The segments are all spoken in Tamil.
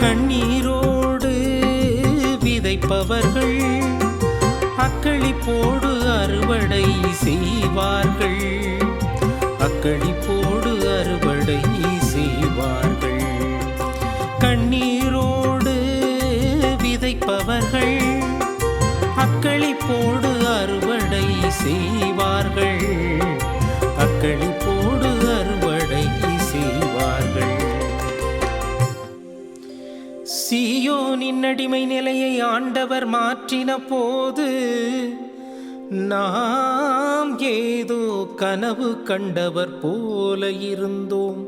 கண்ணீரோடு விதைப்பவர்கள் அக்களிப்போடு அறுவடை செய்வார்கள். அக்களிப்போடு அறுவடை செய்வார்கள். கண்ணீரோடு விதைப்பவர்கள் அக்களிப்போடு அறுவடை செய் சீயோனின் அடிமை நிலையை ஆண்டவர் மாற்றின போது நாம் ஏதோ கனவு கண்டவர் போல இருந்தோம்.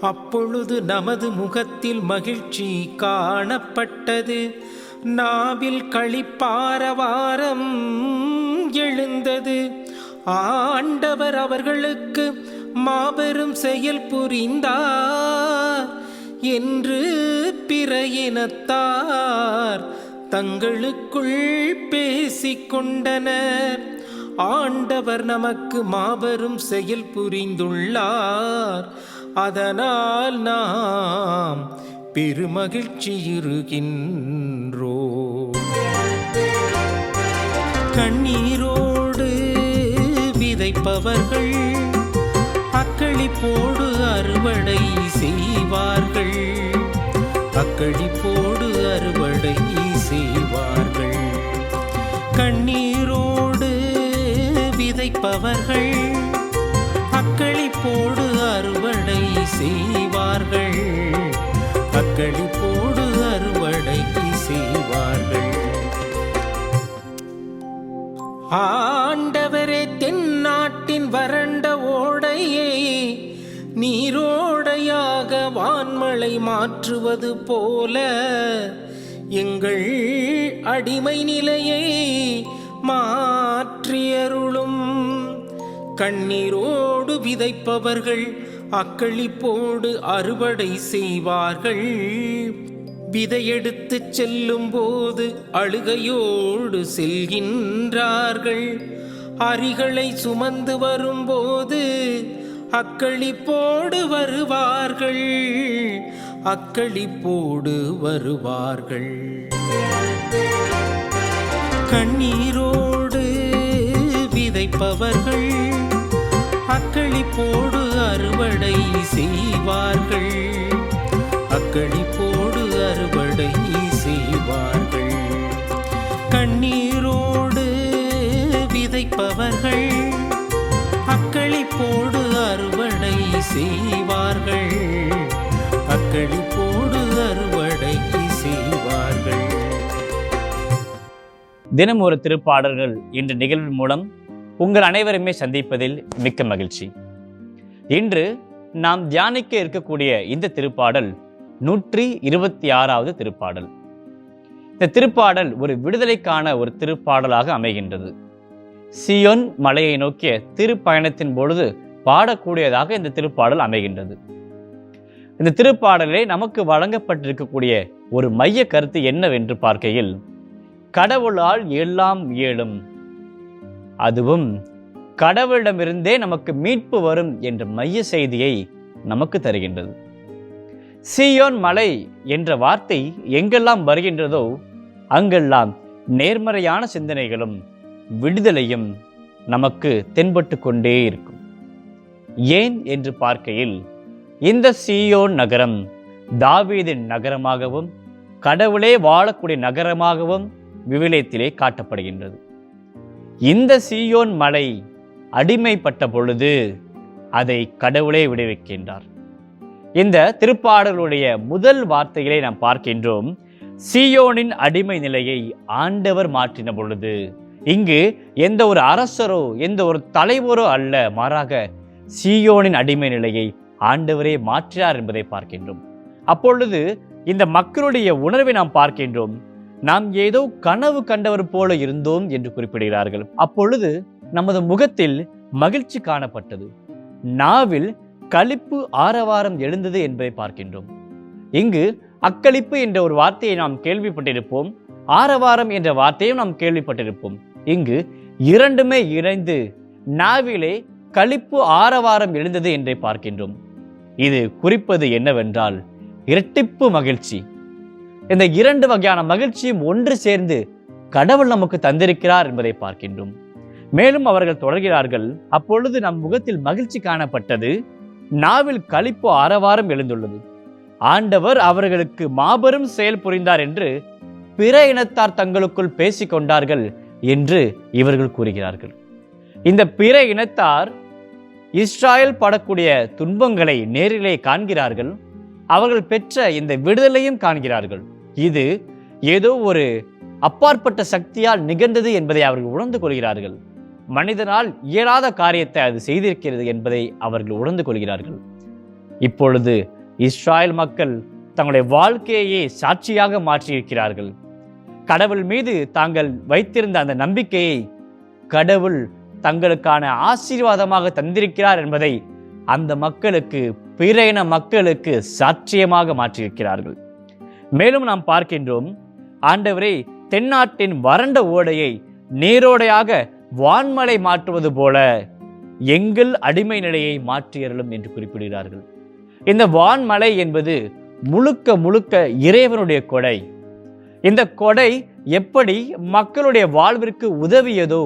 அப்பொழுது நமது முகத்தில் மகிழ்ச்சி காணப்பட்டது. நாவில் களிப்பாரவாரம் எழுந்தது. ஆண்டவர் அவர்களுக்கு மாபெரும் செயல் புரிந்தார். என்று பிற இனத்தார் தங்களுக்குள் பேசிக்கொண்டனர். ஆண்டவர் நமக்கு மாபெரும் செயல் புரிந்துள்ளார். அதனால் நாம் பெருமகிழ்ச்சியிருகின்றோ கண்ணீரோடு விதைப்பவர்கள் அக்களிப்போடு அறுவடை செய் களிப்போடு அறுவடை செய்வார்கள். கண்ணீரோடு விதைப்பவர்கள் அக்களிப்போடு அறுவடை செய்வார்கள். அக்களிப்போடு அறுவடை செய்வார்கள். ஆண்டவரே தென்னாட்டின் வறண்ட ஓடையை நீரோ வான்மழை மாற்றுவது போல எங்கள் அடிமை நிலையை மாற்றியருளும். கண்ணீரோடு விதைப்பவர்கள் அக்களிப்போடு அறுவடை செய்வார்கள். விதையெடுத்து செல்லும் போது அழுகையோடு செல்கின்றார்கள். அரிகளை சுமந்து வரும்போது அக்களிப்போடு வருவார்கள். அக்களிப்போடு வருவார்கள். கண்ணீரோடு விதைப்பவர்கள் அக்களிப்போடு அறுவடை செய்வார்கள். அக்களி தினம் ஒரு திருப்பாடல்கள் என்ற நிகழ்வின் மூலம் உங்கள் அனைவருமே சந்திப்பதில் மிக்க மகிழ்ச்சி. இன்று நாம் தியானிக்க இருக்கக்கூடிய இந்த திருப்பாடல் நூற்றி இருபத்தி ஆறாவது திருப்பாடல். இந்த திருப்பாடல் ஒரு விடுதலைக்கான ஒரு திருப்பாடலாக அமைகின்றது. சியோன் மலையை நோக்கிய திருப்பயணத்தின் பொழுது பாடக்கூடியதாக இந்த திருப்பாடல் அமைகின்றது. இந்த திருப்பாடலே நமக்கு வழங்கப்பட்டிருக்கக்கூடிய ஒரு மைய கருத்து என்னவென்று பார்க்கையில் கடவுளால் எல்லாம் இயலும். அதுவும் கடவுளிடமிருந்தே நமக்கு மீட்பு வரும் என்ற மைய செய்தியை நமக்கு தருகின்றது. சீயோன் மலை என்ற வார்த்தை எங்கெல்லாம் வருகின்றதோ அங்கெல்லாம் நேர்மறையான சிந்தனைகளும் விடுதலையும் நமக்கு தென்பட்டு கொண்டே இருக்கும். ஏன் என்று பார்க்கையில் இந்த சியோன் நகரம் தாவீதின் நகரமாகவும் கடவுளே வாழக்கூடிய நகரமாகவும் விவிலியத்திலே காட்டப்படுகின்றது. இந்த சீயோன் மலை அடிமைப்பட்ட பொழுது அதை கடவுளே விடுவிக்கின்றார். இந்த திருப்பாடலுடைய முதல் வார்த்தைகளை நாம் பார்க்கின்றோம். சீயோனின் அடிமை நிலையை ஆண்டவர் மாற்றின பொழுது இங்கு எந்த ஒரு அரசரோ எந்த ஒரு தலைவரோ அல்ல மாறாக சீயோனின் அடிமை நிலையை ஆண்டவரே மாற்றினார் என்பதை பார்க்கின்றோம். அப்பொழுது இந்த மக்களுடைய உணர்வை நாம் பார்க்கின்றோம். நாம் ஏதோ கனவு கண்டவர் போல இருந்தோம் என்று குறிப்பிடுகிறார்கள். அப்பொழுது நமது முகத்தில் மகிழ்ச்சி காணப்பட்டது. நாவில் களிப்பு ஆரவாரம் எழுந்தது என்பதை பார்க்கின்றோம். இங்கு அக்களிப்பு என்ற ஒரு வார்த்தையை நாம் கேள்விப்பட்டிருப்போம். ஆரவாரம் என்ற வார்த்தையும் நாம் கேள்விப்பட்டிருப்போம். இங்கு இரண்டுமே இணைந்து நாவிலே களிப்பு ஆரவாரம் எழுந்தது என்றே பார்க்கின்றோம். இது குறிப்பது என்னவென்றால் இரட்டிப்பு மகிழ்ச்சி. இந்த இரண்டு வகையான மகிழ்ச்சியும் ஒன்று சேர்ந்து கடவுள் நமக்கு தந்திருக்கிறார் என்பதை பார்க்கின்றோம். மேலும் அவர்கள் தொடர்கிறார்கள் அப்பொழுது நம் முகத்தில் மகிழ்ச்சி காணப்பட்டது. நாவில் களிப்பு ஆரவாரம் எழுந்துள்ளது. ஆண்டவர் அவர்களுக்கு மாபெரும் செயல் புரிந்தார் என்று பிற இனத்தார் தங்களுக்குள் பேசிக்கொண்டார்கள் என்று இவர்கள் கூறுகிறார்கள். இந்த பிற இனத்தார் இஸ்ராயல் படக்கூடிய துன்பங்களை நேரிலே காண்கிறார்கள். அவர்கள் பெற்ற இந்த விடுதலையும் காண்கிறார்கள். இது ஏதோ ஒரு அப்பாற்பட்ட சக்தியால் நிகழ்ந்தது என்பதை அவர்கள் உணர்ந்து கொள்கிறார்கள். மனிதனால் இயலாத காரியத்தை அது செய்திருக்கிறது என்பதை அவர்கள் உணர்ந்து கொள்கிறார்கள். இப்பொழுது இஸ்ராயல் மக்கள் தங்களுடைய வாழ்க்கையே சாட்சியாக மாற்றியிருக்கிறார்கள். கடவுள் மீது தாங்கள் வைத்திருந்த அந்த நம்பிக்கையை கடவுள் தங்களுக்கான ஆசீர்வாதமாக தந்திருக்கிறார் என்பதை அந்த மக்களுக்கு பிற இன மக்களுக்கு சாட்சியமாக மாற்றியிருக்கிறார்கள். மேலும் நாம் பார்க்கின்றோம் ஆண்டவரே தென்னாட்டின் வறண்ட ஓடையை நீரோடையாக வான்மலை மாற்றுவது போல எங்கள் அடிமை நிலையை மாற்றியறலும் என்று குறிப்பிடுகிறார்கள். இந்த வான்மலை என்பது முழுக்க முழுக்க இறைவனுடைய கொடை. இந்த கொடை எப்படி மக்களுடைய வாழ்விற்கு உதவியதோ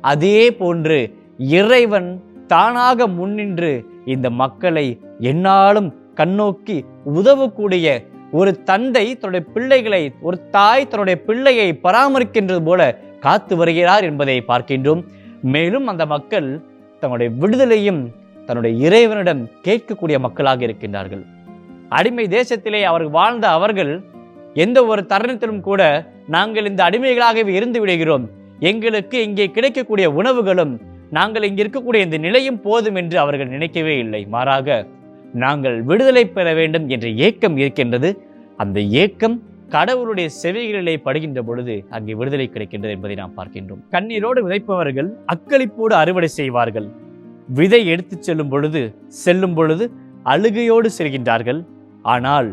அதே போன்று இறைவன் தானாக முன்னின்று இந்த மக்களை என்னாலும் கண்ணோக்கி உதவக்கூடிய ஒரு தந்தை தன்னுடைய பிள்ளைகளை ஒரு தாய் தன்னுடைய பிள்ளையை பராமரிக்கின்றது போல காத்து வருகிறார் என்பதை பார்க்கின்றோம். மேலும் அந்த மக்கள் தங்களுடைய விடுதலையும் தன்னுடைய இறைவனிடம் கேட்கக்கூடிய மக்களாக இருக்கின்றார்கள். அடிமை தேசத்திலே அவர்கள் வாழ்ந்த அவர்கள் எந்த ஒரு தருணத்திலும் கூட நாங்கள் இந்த அடிமைகளாகவே இருந்து விடுகிறோம். எங்களுக்கு இங்கே கிடைக்கக்கூடிய உணவுகளும் நாங்கள் இங்கே இருக்கக்கூடிய இந்த நிலையும் போதும் என்று அவர்கள் நினைக்கவே இல்லை. மாறாக நாங்கள் விடுதலை பெற வேண்டும் என்ற ஏக்கம் இருக்கின்றது. அந்த ஏக்கம் கடவுளுடைய செவிகளிலே படுகின்ற பொழுது அங்கே விடுதலை கிடைக்கின்றது என்பதை நாம் பார்க்கின்றோம். கண்ணீரோடு விதைப்பவர்கள் அக்களிப்போடு அறுவடை செய்வார்கள். விதை எடுத்துச் செல்லும் பொழுது செல்லும் பொழுது அழுகையோடு செல்கின்றார்கள். ஆனால்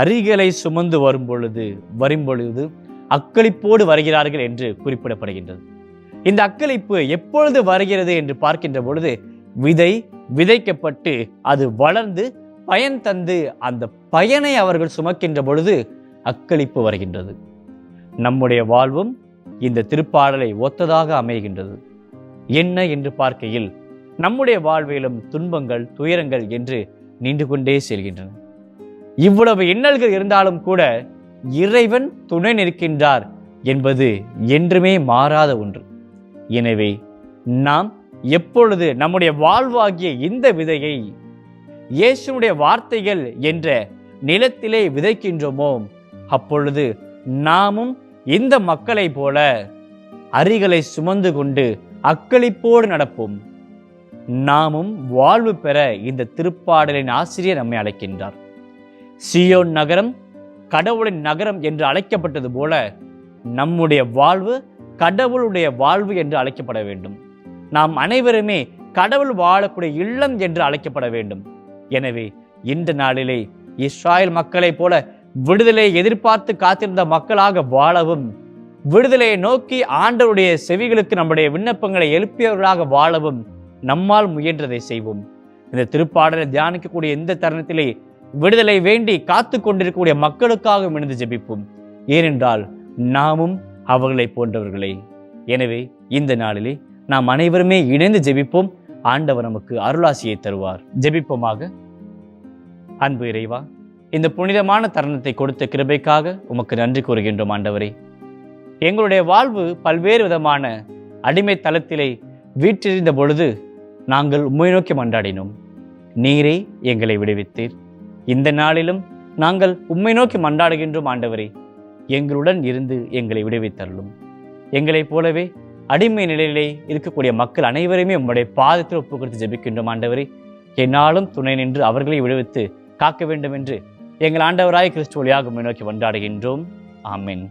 அரிகளை சுமந்து வரும் பொழுது வரும் பொழுது அக்களிப்போடு வருகிறார்கள் என்று குறிப்பிடப்படுகின்றது. இந்த அக்களிப்பு எப்பொழுது வருகிறது என்று பார்க்கின்ற பொழுது விதை விதைக்கப்பட்டு அது வளர்ந்து பயன் தந்து அந்த பயனை அவர்கள் சுமக்கின்ற பொழுது அக்களிப்பு வருகின்றது. நம்முடைய வாழ்வும் இந்த திருப்பாடலை ஒத்ததாக அமைகின்றது. என்ன என்று பார்க்கையில் நம்முடைய வாழ்விலும் துன்பங்கள் துயரங்கள் என்று நின்று கொண்டே செல்கின்றன. இவ்வளவு இன்னல்கள் இருந்தாலும் கூட இறைவன் துணை நிற்கின்றார் என்பது என்றுமே மாறாத ஒன்று. எனவே நாம் எப்பொழுது நம்முடைய வாழ்வாகிய இந்த விதையை இயேசுடைய வார்த்தைகள் என்ற நிலத்திலே விதைக்கின்றோமோ அப்பொழுது நாமும் இந்த மக்களைப் போல அரிகளை சுமந்து கொண்டு அக்களிப்போடு நடப்போம். நாமும் வாழ்வு பெற இந்த திருப்பாடலின் ஆசிரியர் நம்மை அழைக்கின்றார். சியோன் நகரம் கடவுளின் நகரம் என்று அழைக்கப்பட்டது போல நம்முடைய வாழ்வு கடவுளுடைய வாழ்வு என்று அழைக்கப்பட வேண்டும். நாம் அனைவருமே கடவுள் வாழக்கூடிய இல்லம் என்று அழைக்கப்பட வேண்டும். எனவே இந்த நாளிலே இஸ்ராயல் மக்களைப் போல விடுதலை எதிர்பார்த்து காத்திருந்த மக்களாக வாழவும் விடுதலையை நோக்கி ஆண்டவருடைய செவிகளுக்கு நம்முடைய விண்ணப்பங்களை எழுப்பியவர்களாக வாழவும் நம்மால் முயன்றதை செய்வோம். இந்த திருப்பாடலை தியானிக்கக்கூடிய இந்த தருணத்திலே விடுதலை வேண்டி காத்து கொண்டிருக்கக்கூடிய மக்களுக்காக இணைந்து ஜெபிப்போம். ஏனென்றால் நாமும் அவர்களைப் போன்றவர்களே. எனவே இந்த நாளிலே நாம் அனைவருமே இணைந்து ஜெபிப்போம். ஆண்டவர் நமக்கு அருளாசியை தருவார். ஜெபிப்போமாக. அன்பு இறைவா இந்த புனிதமான தருணத்தை கொடுத்த கிருபைக்காக உமக்கு நன்றி கூறுகின்றோம் ஆண்டவரே. எங்களுடைய வாழ்வு பல்வேறு விதமான அடிமை தளத்திலே வீற்றிருந்த பொழுது நாங்கள் உம்மை நோக்கி மன்றாடினோம். நீரே எங்களை விடுவித்தீர். இந்த நாளிலும் நாங்கள் உம்மை நோக்கி மன்றாடுகின்றோம் ஆண்டவரே. எங்களுடன் இருந்து எங்களை விடுவித்தருளும். எங்களைப் போலவே அடிமை நிலையிலே இருக்கக்கூடிய மக்கள் அனைவருமே உம்முடைய பாதத்தில் ஒப்பு கொடுத்து ஜெபிக்கின்றோம் ஆண்டவரே. என்னாலும் துணை நின்று அவர்களை விடுவித்து காக்க வேண்டும் என்று எங்கள் ஆண்டவராய் கிறிஸ்து வழியாக முன்னோக்கி நோக்கி கொண்டாடுகின்றோம். ஆமென்.